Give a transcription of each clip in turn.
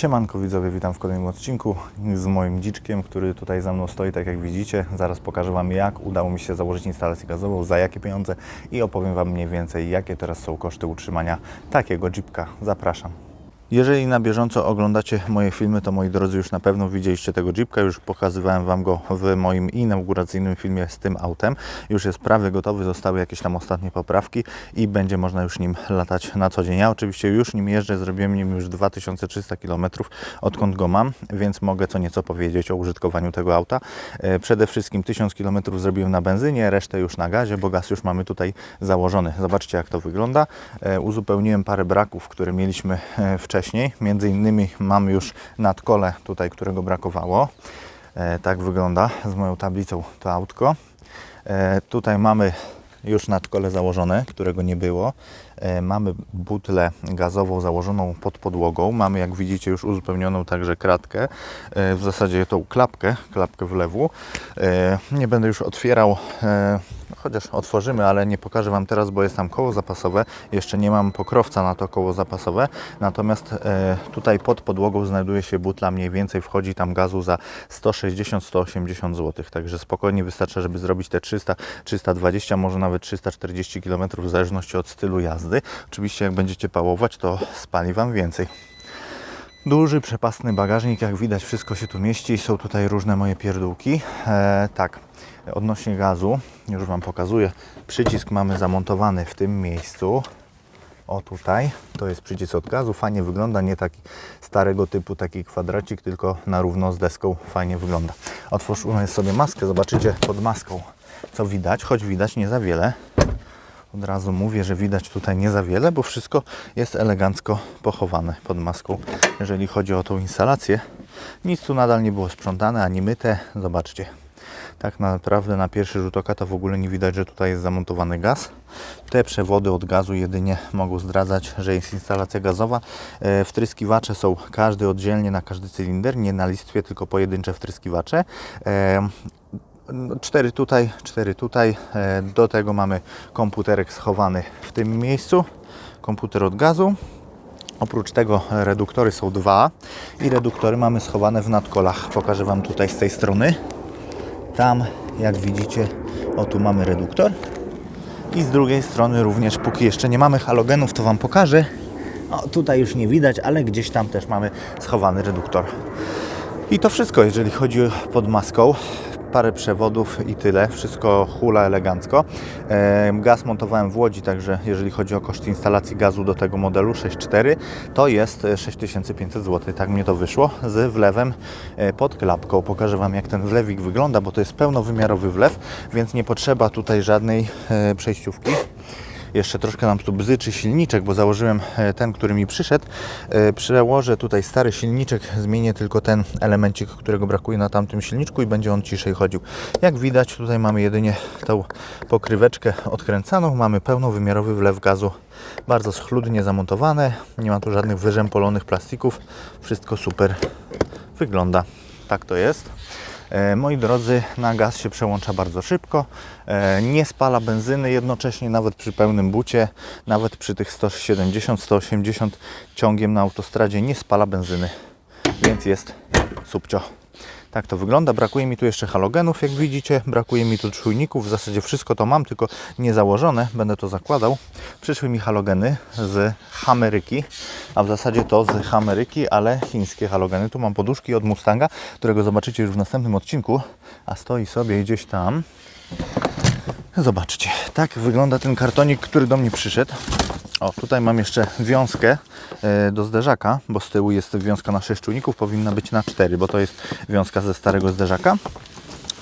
Siemanko widzowie, witam w kolejnym odcinku z moim dziczkiem, który tutaj za mną stoi, tak jak widzicie. Zaraz pokażę Wam jak udało mi się założyć instalację gazową, za jakie pieniądze i opowiem Wam mniej więcej jakie teraz są koszty utrzymania takiego jeepka. Zapraszam. Jeżeli na bieżąco oglądacie moje filmy, to moi drodzy już na pewno widzieliście tego Jeepka, już pokazywałem Wam go w moim inauguracyjnym filmie z tym autem. Już jest prawie gotowy, zostały jakieś tam ostatnie poprawki i będzie można już nim latać na co dzień. Ja oczywiście już nim jeżdżę, zrobiłem nim już 2300 km odkąd go mam, więc mogę co nieco powiedzieć o użytkowaniu tego auta. E, Przede wszystkim 1000 km zrobiłem na benzynie, resztę już na gazie, bo gaz już mamy tutaj założony. Zobaczcie jak to wygląda. E, Uzupełniłem parę braków, które mieliśmy e, wcześniej. Między innymi mamy już nadkole tutaj, którego brakowało. E, Tak wygląda z moją tablicą to autko. E, Tutaj mamy już nadkole założone, którego nie było. E, Mamy butlę gazową założoną pod podłogą. Mamy, jak widzicie, już uzupełnioną także kratkę. W zasadzie tą klapkę, klapkę wlewu. Nie będę już otwierał, chociaż otworzymy, ale nie pokażę Wam teraz, bo jest tam koło zapasowe. Jeszcze nie mam pokrowca na to koło zapasowe. Natomiast e, tutaj pod podłogą znajduje się butla. Mniej więcej wchodzi tam gazu za 160-180 zł. Także spokojnie wystarczy, żeby zrobić te 300, 320, może nawet 340 km w zależności od stylu jazdy. Oczywiście jak będziecie pałować, to spali Wam więcej. Duży, przepasny bagażnik, jak widać wszystko się tu mieści. Są tutaj różne moje pierdółki. E, tak, odnośnie gazu, już Wam pokazuję. Przycisk mamy zamontowany w tym miejscu. O tutaj, to jest przycisk od gazu, fajnie wygląda, nie taki starego typu, taki kwadracik, tylko na równo z deską fajnie wygląda. Otworzymy sobie maskę, zobaczycie pod maską co widać, choć widać nie za wiele. Od razu mówię, że widać tutaj nie za wiele, bo wszystko jest elegancko pochowane pod maską. Jeżeli chodzi o tą instalację, nic tu nadal nie było sprzątane ani myte. Zobaczcie. Tak naprawdę na pierwszy rzut oka to w ogóle nie widać, że tutaj jest zamontowany gaz. Te przewody od gazu jedynie mogą zdradzać, że jest instalacja gazowa. E, Wtryskiwacze są każdy oddzielnie na każdy cylinder, nie na listwie, tylko pojedyncze wtryskiwacze. E, no, Cztery tutaj, cztery tutaj. E, Do tego mamy komputerek schowany w tym miejscu. Komputer od gazu. Oprócz tego reduktory są dwa i reduktory mamy schowane w nadkolach. Pokażę Wam tutaj z tej strony. Tam, jak widzicie, o tu mamy reduktor. I z drugiej strony również, póki jeszcze nie mamy halogenów, to Wam pokażę. O, tutaj już nie widać, ale gdzieś tam też mamy schowany reduktor. I to wszystko, jeżeli chodzi pod maską. Parę przewodów i tyle. Wszystko hula elegancko. E, Gaz montowałem w Łodzi, także jeżeli chodzi o koszt instalacji gazu do tego modelu 6.4, to jest e, 6500 zł. Tak mnie to wyszło z wlewem e, pod klapką. Pokażę Wam jak ten wlewik wygląda, bo to jest pełnowymiarowy wlew, więc nie potrzeba tutaj żadnej e, przejściówki. Jeszcze troszkę nam tu bzyczy silniczek, bo założyłem e, ten, który mi przyszedł. E, Przełożę tutaj stary silniczek, zmienię tylko ten elemencik, którego brakuje na tamtym silniczku i będzie on ciszej chodził. Jak widać, tutaj mamy jedynie tą pokryweczkę odkręcaną. Mamy pełnowymiarowy wlew gazu, bardzo schludnie zamontowane. Nie ma tu żadnych wyrzępolonych plastików. Wszystko super wygląda. Tak to jest. E, Moi drodzy, na gaz się przełącza bardzo szybko. E, Nie spala benzyny jednocześnie, nawet przy pełnym bucie, nawet przy tych 170-180 ciągiem na autostradzie nie spala benzyny, więc jest subcio. Tak to wygląda. Brakuje mi tu jeszcze halogenów, jak widzicie. Brakuje mi tu czujników. W zasadzie wszystko to mam, tylko nie założone. Będę to zakładał. Przyszły mi halogeny z Hameryki, a w zasadzie to z Hameryki, ale chińskie halogeny. Tu mam poduszki od Mustanga, którego zobaczycie już w następnym odcinku, a stoi sobie gdzieś tam. Zobaczcie, tak wygląda ten kartonik, który do mnie przyszedł. O, tutaj mam jeszcze wiązkę e, do zderzaka, bo z tyłu jest wiązka na 6 czujników, powinna być na 4, bo to jest wiązka ze starego zderzaka.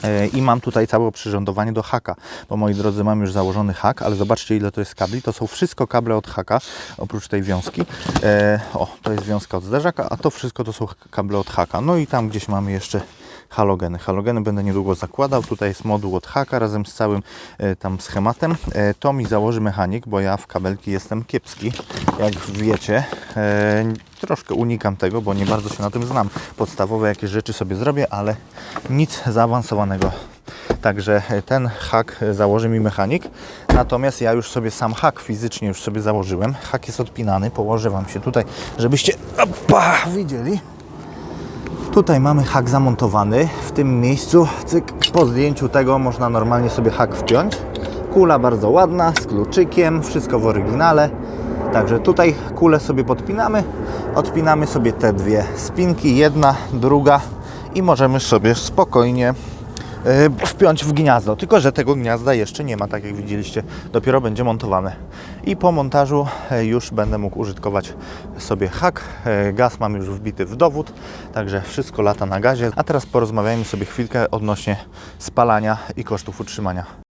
E, I mam tutaj całe oprzyrządowanie do haka, bo moi drodzy, mam już założony hak, ale zobaczcie ile to jest kabli. To są wszystko kable od haka, oprócz tej wiązki. E, o, to jest wiązka od zderzaka, a to wszystko to są kable od haka. No i tam gdzieś mamy jeszcze halogeny. Halogeny będę niedługo zakładał. Tutaj jest moduł od haka razem z całym e, tam schematem. E, to mi założy mechanik, bo ja w kabelki jestem kiepski, jak wiecie. E, troszkę unikam tego, bo nie bardzo się na tym znam. Podstawowe jakieś rzeczy sobie zrobię, ale nic zaawansowanego. Także ten hak założy mi mechanik. Natomiast ja już sobie sam hak fizycznie już sobie założyłem. Hak jest odpinany. Położę Wam się tutaj, żebyście opa, widzieli. Tutaj mamy hak zamontowany. W tym miejscu, cyk, po zdjęciu tego można normalnie sobie hak wpiąć. Kula bardzo ładna, z kluczykiem, wszystko w oryginale. Także tutaj kulę sobie podpinamy. Odpinamy sobie te dwie spinki, jedna, druga i możemy sobie spokojnie wpiąć w gniazdo. Tylko, że tego gniazda jeszcze nie ma, tak jak widzieliście, dopiero będzie montowane. I po montażu e, już będę mógł użytkować sobie hak. E, Gaz mam już wbity w dowód, także wszystko lata na gazie. A teraz porozmawiajmy sobie chwilkę odnośnie spalania i kosztów utrzymania.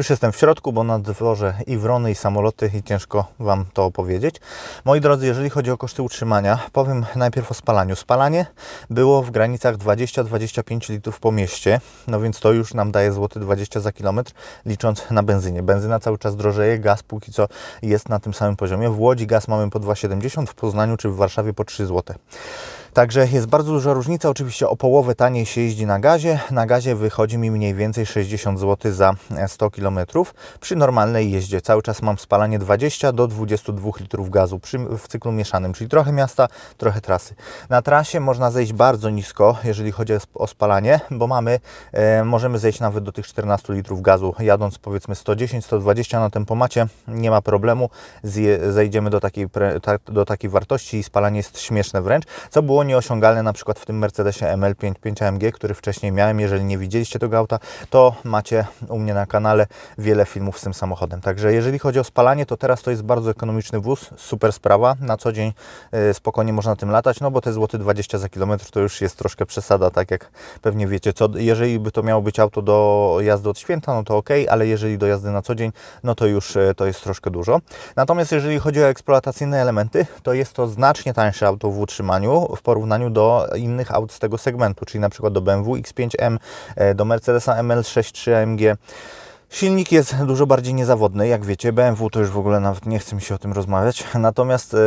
Już jestem w środku, bo na dworze i wrony, i samoloty, i ciężko Wam to opowiedzieć. Moi drodzy, jeżeli chodzi o koszty utrzymania, powiem najpierw o spalaniu. Spalanie było w granicach 20-25 litrów po mieście, no więc to już nam daje złoty 20 za kilometr, licząc na benzynie. Benzyna cały czas drożeje, gaz póki co jest na tym samym poziomie. W Łodzi gaz mamy po 2,70, w Poznaniu czy w Warszawie po 3 zł. Także jest bardzo duża różnica. Oczywiście o połowę taniej się jeździ na gazie. Na gazie wychodzi mi mniej więcej 60 zł za 100 km przy normalnej jeździe. Cały czas mam spalanie 20 do 22 litrów gazu przy, w cyklu mieszanym, czyli trochę miasta, trochę trasy. Na trasie można zejść bardzo nisko, jeżeli chodzi o spalanie, bo mamy, e, możemy zejść nawet do tych 14 litrów gazu, jadąc powiedzmy 110-120 na tempomacie, nie ma problemu, zje, zejdziemy do takiej, pre, ta, do takiej wartości i spalanie jest śmieszne wręcz, co było nieosiągalne na przykład w tym Mercedesie ML5 5 AMG, który wcześniej miałem. Jeżeli nie widzieliście tego auta, to macie u mnie na kanale wiele filmów z tym samochodem. Także jeżeli chodzi o spalanie, to teraz to jest bardzo ekonomiczny wóz, super sprawa. Na co dzień e, spokojnie można tym latać, no bo te złoty 20 za kilometr to już jest troszkę przesada, tak jak pewnie wiecie. Co, jeżeli by to miało być auto do jazdy od święta, no to ok, ale jeżeli do jazdy na co dzień, no to już e, to jest troszkę dużo. Natomiast jeżeli chodzi o eksploatacyjne elementy, to jest to znacznie tańsze auto w utrzymaniu w porównaniu do innych aut z tego segmentu, czyli na przykład do BMW X5M, e, do Mercedesa ML63 AMG. Silnik jest dużo bardziej niezawodny, jak wiecie. BMW to już w ogóle nawet nie chce mi się o tym rozmawiać. Natomiast e,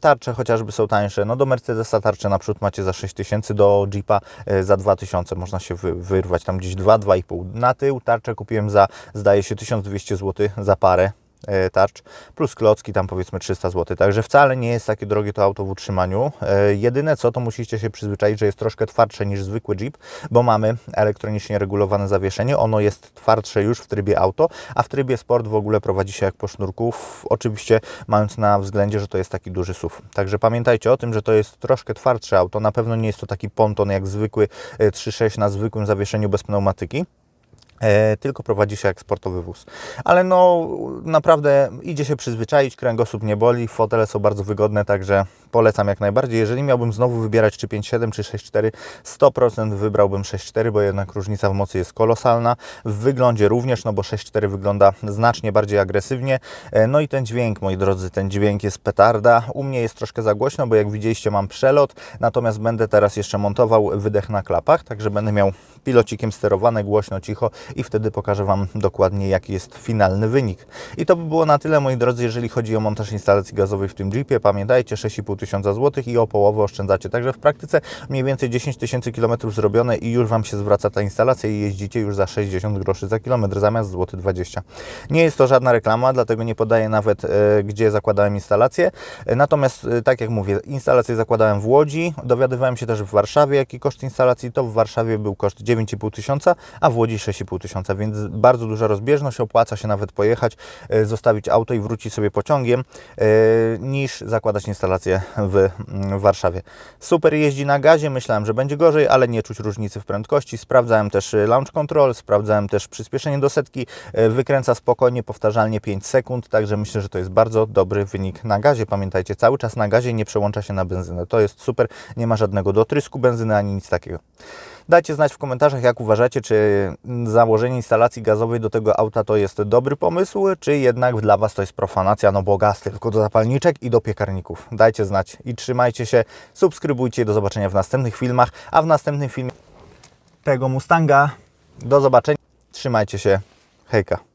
tarcze chociażby są tańsze. No do Mercedesa tarcze naprzód macie za 6000, do Jeepa e, za 2000. Można się wy, wyrwać tam gdzieś 2-2,5. Na tył tarczę kupiłem za, zdaje się, 1200 zł za parę tarcz, plus klocki tam powiedzmy 300 zł. Także wcale nie jest takie drogie to auto w utrzymaniu. E, Jedyne co, to musicie się przyzwyczaić, że jest troszkę twardsze niż zwykły Jeep, bo mamy elektronicznie regulowane zawieszenie. Ono jest twardsze już w trybie auto, a w trybie sport w ogóle prowadzi się jak po sznurku. Oczywiście mając na względzie, że to jest taki duży SUV. Także pamiętajcie o tym, że to jest troszkę twardsze auto. Na pewno nie jest to taki ponton jak zwykły e, 3.6 na zwykłym zawieszeniu bez pneumatyki. E, tylko prowadzi się jak sportowy wóz. Ale no naprawdę idzie się przyzwyczaić, kręgosłup nie boli, fotele są bardzo wygodne, także polecam jak najbardziej. Jeżeli miałbym znowu wybierać czy 5.7 czy 6.4, 100% wybrałbym 6.4, bo jednak różnica w mocy jest kolosalna. W wyglądzie również, no bo 6.4 wygląda znacznie bardziej agresywnie. E, No i ten dźwięk, moi drodzy, ten dźwięk jest petarda. U mnie jest troszkę za głośno, bo jak widzieliście mam przelot, natomiast będę teraz jeszcze montował wydech na klapach, także będę miał pilocikiem sterowane głośno, cicho i wtedy pokażę Wam dokładnie jaki jest finalny wynik. I to by było na tyle moi drodzy, jeżeli chodzi o montaż instalacji gazowej w tym Jeepie. Pamiętajcie 6,5 tysiąca złotych i o połowę oszczędzacie. Także w praktyce mniej więcej 10 tysięcy kilometrów zrobione i już Wam się zwraca ta instalacja i jeździcie już za 60 groszy za kilometr zamiast złoty 20. Nie jest to żadna reklama, dlatego nie podaję nawet e, gdzie zakładałem instalację. E, Natomiast e, tak jak mówię, instalację zakładałem w Łodzi, dowiadywałem się też w Warszawie jaki koszt instalacji, to w Warszawie był koszt 9,5 tysiąca, a w Łodzi 6,5 tysiąca, więc bardzo duża rozbieżność, opłaca się nawet pojechać, e, zostawić auto i wrócić sobie pociągiem, e, niż zakładać instalację w Warszawie. Super jeździ na gazie, myślałem, że będzie gorzej, ale nie czuć różnicy w prędkości. Sprawdzałem też launch control, sprawdzałem też przyspieszenie do setki, e, wykręca spokojnie, powtarzalnie 5 sekund, także myślę, że to jest bardzo dobry wynik na gazie. Pamiętajcie, cały czas na gazie nie przełącza się na benzynę. To jest super, nie ma żadnego dotrysku benzyny ani nic takiego. Dajcie znać w komentarzach, jak uważacie, czy założenie instalacji gazowej do tego auta to jest dobry pomysł, czy jednak dla Was to jest profanacja, no bo gaz tylko do zapalniczek i do piekarników. Dajcie znać i trzymajcie się, subskrybujcie, do zobaczenia w następnych filmach, a w następnym filmie tego Mustanga. Do zobaczenia, trzymajcie się, hejka.